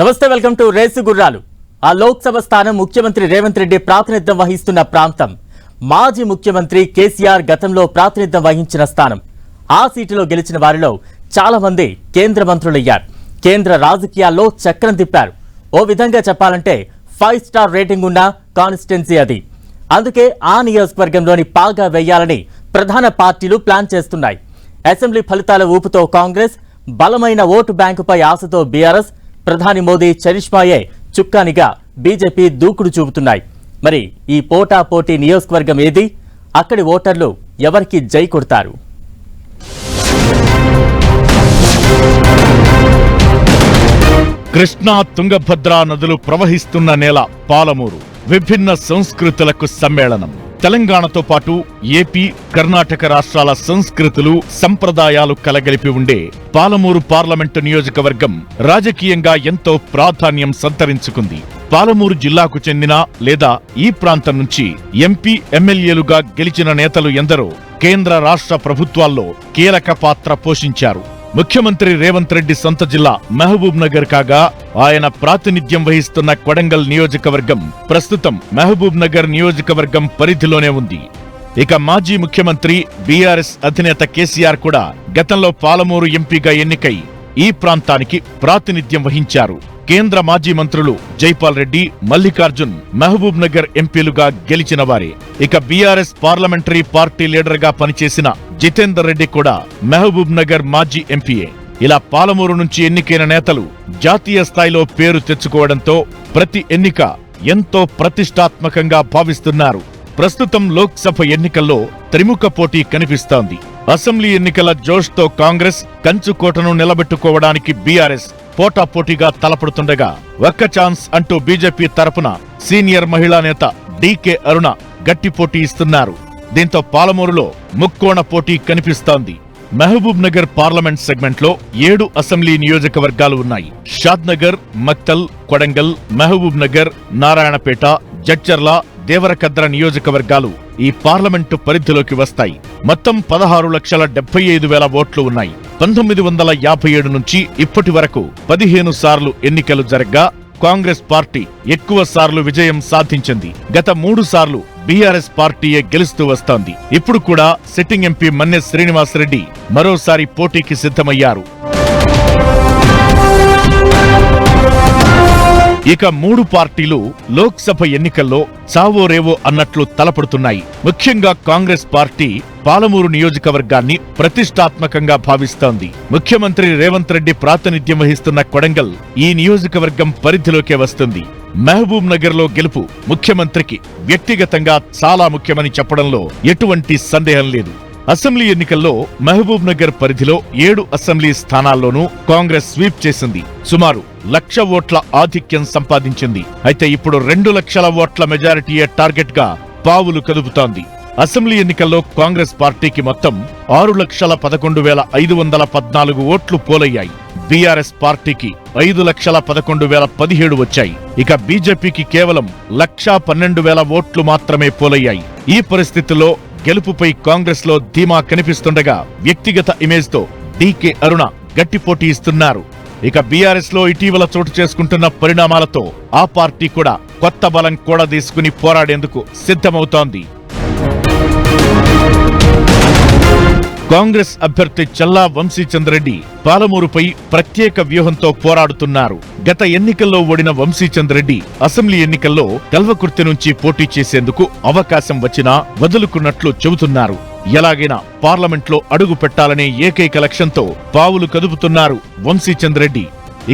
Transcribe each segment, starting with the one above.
నమస్తే welcome to race గుర్రాలు. ఆ లోక్సభ స్థానం ముఖ్యమంత్రి రేవంత్ రెడ్డి ప్రాతినిధ్యం వహిస్తున్న ప్రాంతం. మాజీ ముఖ్యమంత్రి కేసీఆర్ గతంలో ప్రాతినిధ్యం వహించిన స్థానం. ఆ సీటులో గెలిచిన వారిలో చాలా మంది కేంద్ర మంత్రులయ్యారు. కేంద్ర రాజకీయాల్లో చక్రం తిప్పారు. ఓ విధంగా చెప్పాలంటే ఫైవ్ స్టార్ రేటింగ్ ఉన్న కాన్స్టిట్యున్సీ అది. అందుకే ఆ నియోజకవర్గంలోని పాగా వేయాలని ప్రధాన పార్టీలు ప్లాన్ చేస్తున్నాయి. అసెంబ్లీ ఫలితాల ఊపుతో కాంగ్రెస్ బలమైన ఓటు బ్యాంకుపై ఆశతో బీఆర్ఎస్ ప్రధాని మోదీ చరిష్మాయే చుక్కానిగా బీజేపీ దూకుడు చూపుతున్నాయి. మరి ఈ పోటా పోటీ నియోజకవర్గం ఏది? అక్కడి ఓటర్లు ఎవరికి జై కొడతారు? కృష్ణా తుంగభద్రా నదులు ప్రవహిస్తున్న నేల పాలమూరు. విభిన్న సంస్కృతులకు సమ్మేళనం. తెలంగాణతో పాటు ఏపీ కర్ణాటక రాష్ట్రాల సంస్కృతులు సంప్రదాయాలు కలగలిపి ఉండే పాలమూరు పార్లమెంటు నియోజకవర్గం రాజకీయంగా ఎంతో ప్రాధాన్యం సంతరించుకుంది. పాలమూరు జిల్లాకు చెందిన లేదా ఈ ప్రాంతం నుంచి ఎంపీ ఎమ్మెల్యేలుగా గెలిచిన నేతలు ఎందరో కేంద్ర రాష్ట్ర ప్రభుత్వాల్లో కీలక పాత్ర పోషించారు. ముఖ్యమంత్రి రేవంత్ రెడ్డి సొంత జిల్లా మహబూబ్ నగర్ కాగా ఆయన ప్రాతినిధ్యం వహిస్తున్న కొడంగల్ నియోజకవర్గం ప్రస్తుతం మహబూబ్ నగర్ నియోజకవర్గం పరిధిలోనే ఉంది. ఇక మాజీ ముఖ్యమంత్రి బీఆర్ఎస్ అధినేత కేసీఆర్ కూడా గతంలో పాలమూరు ఎంపీగా ఎన్నికై ఈ ప్రాంతానికి ప్రాతినిధ్యం వహించారు. కేంద్ర మాజీ మంత్రులు జైపాల్ రెడ్డి మల్లికార్జున్ మహబూబ్ నగర్ ఎంపీలుగా గెలిచిన వారే. ఇక బీఆర్ఎస్ పార్లమెంటరీ పార్టీ లీడర్గా పనిచేసిన జితేందర్ రెడ్డి కూడా మహబూబ్ నగర్ మాజీ ఎంపీయే. ఇలా పాలమూరు నుంచి ఎన్నికైన నేతలు జాతీయ స్థాయిలో పేరు తెచ్చుకోవడంతో ప్రతి ఎన్నిక ఎంతో ప్రతిష్టాత్మకంగా భావిస్తున్నారు. ప్రస్తుతం లోక్సభ ఎన్నికల్లో త్రిముఖ పోటీ కనిపిస్తోంది. అసెంబ్లీ ఎన్నికల జోష్తో కాంగ్రెస్ కంచుకోటను నిలబెట్టుకోవడానికి బీఆర్ఎస్ పోటాపోటీగా తలపడుతుండగా ఒక్క ఛాన్స్ అంటూ బీజేపీ తరపున సీనియర్ మహిళా నేత డీకే అరుణ గట్టి పోటీ ఇస్తున్నారు. దీంతో పాలమూరులో ముక్కోణ పోటీ కనిపిస్తోంది. మహబూబ్ నగర్ పార్లమెంట్ సెగ్మెంట్లో ఏడు అసెంబ్లీ నియోజకవర్గాలు ఉన్నాయి. షాద్నగర్ మక్తల్ కొడంగల్ మహబూబ్ నగర్ నారాయణపేట జడ్చర్ల దేవరకద్ర నియోజకవర్గాలు ఈ పార్లమెంటు పరిధిలోకి వస్తాయి. మొత్తం పదహారు లక్షల డెబ్బై ఐదు వేల ఓట్లు ఉన్నాయి. పంతొమ్మిది వందల యాభై ఏడు నుంచి ఇప్పటి వరకు పదిహేను సార్లు ఎన్నికలు జరగ్గా కాంగ్రెస్ పార్టీ ఎక్కువ సార్లు విజయం సాధించింది. గత మూడు సార్లు బీఆర్ఎస్ పార్టీయే గెలుస్తూ వస్తోంది. ఇప్పుడు కూడా సిట్టింగ్ ఎంపీ మన్నె శ్రీనివాసరెడ్డి మరోసారి పోటీకి సిద్ధమయ్యారు. ఇక మూడు పార్టీలు లోక్సభ ఎన్నికల్లో చావో రేవో అన్నట్లు తలపడుతున్నాయి. ముఖ్యంగా కాంగ్రెస్ పార్టీ పాలమూరు నియోజకవర్గాన్ని ప్రతిష్టాత్మకంగా భావిస్తోంది. ముఖ్యమంత్రి రేవంత్ రెడ్డి ప్రాతినిధ్యం వహిస్తున్న కొడంగల్ ఈ నియోజకవర్గం పరిధిలోకే వస్తుంది. మహబూబ్ నగర్లో గెలుపు ముఖ్యమంత్రికి వ్యక్తిగతంగా చాలా ముఖ్యమని చెప్పడంలో ఎటువంటి సందేహం లేదు. అసెంబ్లీ ఎన్నికల్లో మహబూబ్ నగర్ పరిధిలో ఏడు అసెంబ్లీ స్థానాల్లోనూ కాంగ్రెస్ స్వీప్ చేసింది. సుమారు లక్ష ఓట్ల ఆధిక్యం సంపాదించింది. అయితే ఇప్పుడు రెండు లక్షల ఓట్ల మెజారిటీయే టార్గెట్గా పావులు కదుపుతోంది. అసెంబ్లీ ఎన్నికల్లో కాంగ్రెస్ పార్టీకి మొత్తం ఆరు లక్షల పదకొండు వేల ఐదు వందల పద్నాలుగు ఓట్లు పోలయ్యాయి. బీఆర్ఎస్ పార్టీకి ఐదు లక్షల పదకొండు వేల పదిహేడు వచ్చాయి. ఇక బీజేపీకి కేవలం లక్షా పన్నెండు వేల ఓట్లు మాత్రమే పోలయ్యాయి. ఈ పరిస్థితుల్లో గెలుపుపై కాంగ్రెస్లో ధీమా కనిపిస్తుండగా వ్యక్తిగత ఇమేజ్తో డీకే అరుణ గట్టి పోటీ ఇస్తున్నారు. ఇక బీఆర్ఎస్లో ఇటీవల చోటు చేసుకుంటున్న పరిణామాలతో ఆ పార్టీ కూడా కొత్త బలం కూడా తీసుకుని పోరాడేందుకు సిద్ధమవుతోంది. కాంగ్రెస్ అభ్యర్థి చల్లా వంశీచంద్రెడ్డి పాలమూరుపై ప్రత్యేక వ్యూహంతో పోరాడుతున్నారు. గత ఎన్నికల్లో ఓడిన వంశీచంద్రెడ్డి అసెంబ్లీ ఎన్నికల్లో కల్వకుర్తి నుంచి పోటీ చేసేందుకు అవకాశం వచ్చినా వదులుకున్నట్లు చెబుతున్నారు. ఎలాగైనా పార్లమెంట్లో అడుగు పెట్టాలనే ఏకైక లక్ష్యంతో పావులు కదుపుతున్నారు వంశీచంద్రెడ్డి.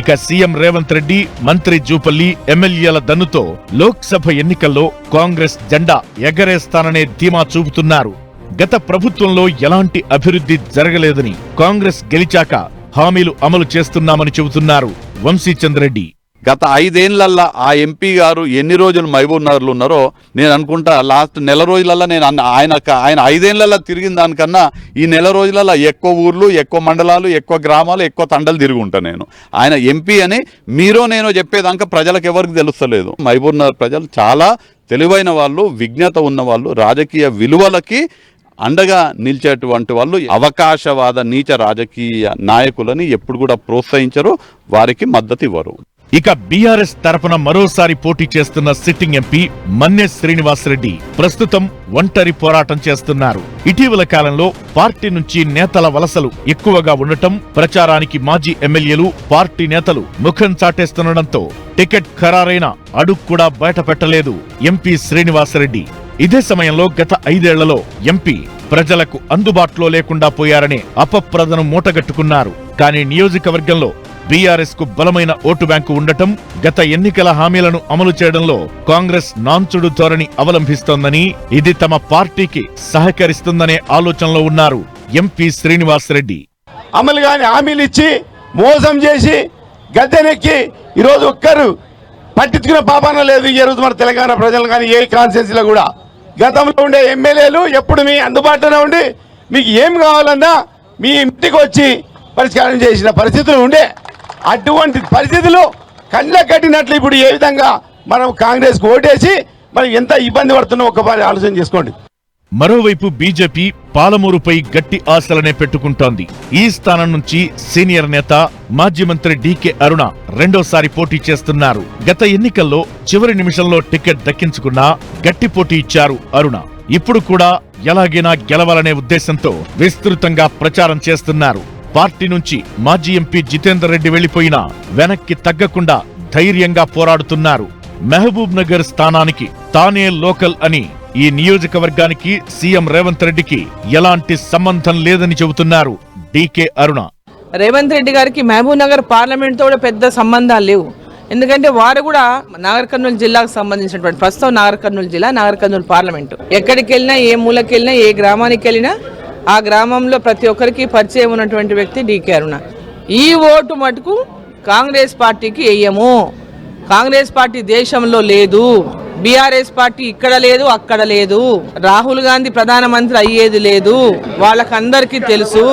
ఇక సీఎం రేవంత్ రెడ్డి మంత్రి జూపల్లి ఎమ్మెల్యేల దన్నుతో లోక్సభ ఎన్నికల్లో కాంగ్రెస్ జెండా ఎగరేస్తాననే ధీమా చూపుతున్నారు. గత ప్రభుత్వంలో ఎలాంటి అభివృద్ధి జరగలేదని కాంగ్రెస్ గెలిచాక హామీలు అమలు చేస్తున్నామని చెబుతున్నారు వంశీచంద్రెడ్డి. గత ఐదేళ్ళల్లా ఆ ఎంపీ గారు ఎన్ని రోజులు మహబూబ్ ఉన్నారో నేను అనుకుంటా లాస్ట్ నెల రోజులల్లా నేను ఆయన ఆయన ఐదేళ్ళల్లా తిరిగిన దానికన్నా ఈ నెల రోజులల్లా ఎక్కువ ఊర్లు ఎక్కువ మండలాలు ఎక్కువ గ్రామాలు ఎక్కువ తండలు తిరిగి ఉంటాను నేను. ఆయన ఎంపీ అని మీరో నేను చెప్పేదాకా ప్రజలకు ఎవరికి తెలుస్తలేదు. మైబూర్నగర్ ప్రజలు చాలా తెలివైన వాళ్ళు విజ్ఞత ఉన్న వాళ్ళు రాజకీయ విలువలకి అండగా నిలిచేటువంటి వాళ్ళు అవకాశవాద నీచ రాజకీయ నాయకులని ఎప్పుడు కూడా ప్రోత్సహించరు వారికి మద్దతు ఇవ్వరు. ఇక బీఆర్ఎస్ తరఫున మరోసారి పోటీ చేస్తున్న సిట్టింగ్ ఎంపీ మన్నె శ్రీనివాసరెడ్డి ప్రస్తుతం ఒంటరి పోరాటం చేస్తున్నారు. ఇటీవల కాలంలో పార్టీ నుంచి నేతల వలసలు ఎక్కువగా ఉండటం ప్రచారానికి మాజీ ఎమ్మెల్యేలు పార్టీ నేతలు ముఖం చాటేస్తుండటంతో టికెట్ ఖరారైన అడుగు కూడా బయటపెట్టలేదు ఎంపీ శ్రీనివాసరెడ్డి. ఇదే సమయంలో గత ఐదేళ్ళలో ఎంపీ ప్రజలకు అందుబాటులో లేకుండా పోయారని అపప్రదను మూటగట్టుకున్నారు. కానీ నియోజకవర్గంలో బీఆర్ఎస్కు బలమైన ఓటు బ్యాంకు ఉండటం గత ఎన్నికల హామీలను అమలు చేయడంలో కాంగ్రెస్ నాంచుడు ధోరణి అవలంబిస్తోందని ఇది తమ పార్టీకి సహకరిస్తుందనే ఆలోచనలో ఉన్నారు ఎంపీ శ్రీనివాసరెడ్డి అమలు కాని హామీలు ఇచ్చి మోసం చేసి గద్దెనెక్కి ఈరోజు ఒక్కరు పట్టించుకునే పాపాన లేదు ఈ రోజు మన తెలంగాణ ప్రజలు కానీ ఏ కాన్స్టిట్యూన్సీలో కూడా. గతంలో ఉండే ఎమ్మెల్యేలు ఎప్పుడు మీ అందుబాటులో ఉండి మీకు ఏం కావాలన్నా మీ ఇంటికి వచ్చి పరిష్కారం చేసిన పరిస్థితులు ఉండే. అటువంటి పరిస్థితులు కళ్ళ కట్టినట్లు ఇప్పుడు ఏ విధంగా మనం కాంగ్రెస్కి ఓటేసి మనం ఎంత ఇబ్బంది పడుతున్నాం ఒక్కసారి ఆలోచన చేసుకోండి. మరోవైపు బీజేపీ పాలమూరుపై గట్టి ఆశలనే పెట్టుకుంటోంది. ఈ స్థానం నుంచి సీనియర్ నేత మాజీ మంత్రి డీకే అరుణ రెండోసారి పోటీ చేస్తున్నారు. గత ఎన్నికల్లో చివరి నిమిషంలో టికెట్ దక్కించుకున్నా గట్టి పోటీ ఇచ్చారు అరుణ. ఇప్పుడు కూడా ఎలాగైనా గెలవాలనే ఉద్దేశంతో విస్తృతంగా ప్రచారం చేస్తున్నారు. పార్టీ నుంచి మాజీ ఎంపీ జితేందర్ రెడ్డి వెళ్ళిపోయినా వెనక్కి తగ్గకుండా ధైర్యంగా పోరాడుతున్నారు. మహబూబ్ నగర్ స్థానానికి తానే లోకల్ అని ఈ నియోజకవర్గానికి సీఎం రేవంత్ రెడ్డికి ఎలాంటి సంబంధం లేదని చెబుతున్నారు డీకే అరుణ. రేవంత్ రెడ్డి గారికి మహబూబ్ నగర్ పార్లమెంట్తో కూడా పెద్ద సంబంధాలు లేవు. ఎందుకంటే వారు కూడా నాగర్ కర్నూలు జిల్లాకు సంబంధించినటువంటి ప్రస్తుతం నాగర్ కర్నూలు జిల్లా నాగర్ కర్నూలు పార్లమెంటు. ఎక్కడికి వెళ్ళినా ఏ మూలకి వెళ్ళినా ఏ గ్రామానికి వెళ్ళినా ఆ గ్రామంలో ప్రతి ఒక్కరికి పరిచయం ఉన్నటువంటి వ్యక్తి డీకే అరుణ. ఈ ఓటు మటుకు కాంగ్రెస్ పార్టీకి వేయము. కాంగ్రెస్ పార్టీ దేశంలో లేదు. బీఆర్ఎస్ పార్టీ ఇక్కడ లేదు అక్కడ లేదు. రాహుల్ గాంధీ ప్రధానమంత్రి అయ్యేది లేదు. వాళ్ళకందరికీ తెలుసు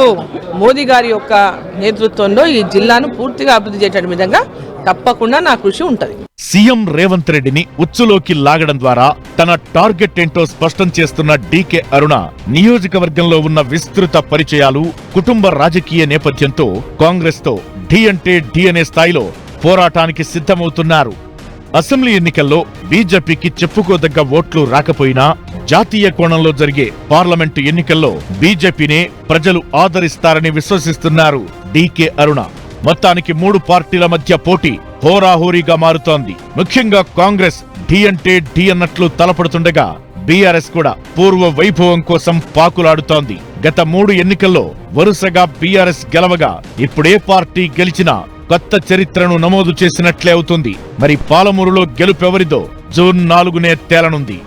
మోదీ గారి యొక్క నేతృత్వంలో ఈ జిల్లాను పూర్తిగా అభివృద్ధి చేయడం విధంగా తప్పకుండా నా కృషి ఉంటది. సీఎం రేవంత్ రెడ్డిని ఉచ్చులోకి లాగడం ద్వారా తన టార్గెట్ ఏంటో స్పష్టం చేస్తున్న డీకే అరుణ నియోజకవర్గంలో ఉన్న విస్తృత పరిచయాలు కుటుంబ రాజకీయ నేపథ్యంతో కాంగ్రెస్తో ఢీ అంటే ఢీ అనే స్థాయిలో పోరాటానికి సిద్ధమవుతున్నారు. అసెంబ్లీ ఎన్నికల్లో బీజేపీకి చెప్పుకోదగ్గ ఓట్లు రాకపోయినా జాతీయ కోణంలో జరిగే పార్లమెంటు ఎన్నికల్లో బీజేపీనే ప్రజలు ఆదరిస్తారని విశ్వసిస్తున్నారు డీకే అరుణ. మొత్తానికి మూడు పార్టీల మధ్య పోటీ హోరాహోరీగా మారుతోంది. ముఖ్యంగా కాంగ్రెస్ ఢీ అంటే ఢీ అన్నట్లు తలపడుతుండగా బీఆర్ఎస్ కూడా పూర్వ వైభవం కోసం పాకులాడుతోంది. గత మూడు ఎన్నికల్లో వరుసగా బీఆర్ఎస్ గెలవగా ఇప్పుడే పార్టీ గెలిచినా కొత్త చరిత్రను నమోదు చేసినట్లే అవుతుంది. మరి పాలమూరులో గెలుపెవరిదో జూన్ నాలుగునే తేలనుంది.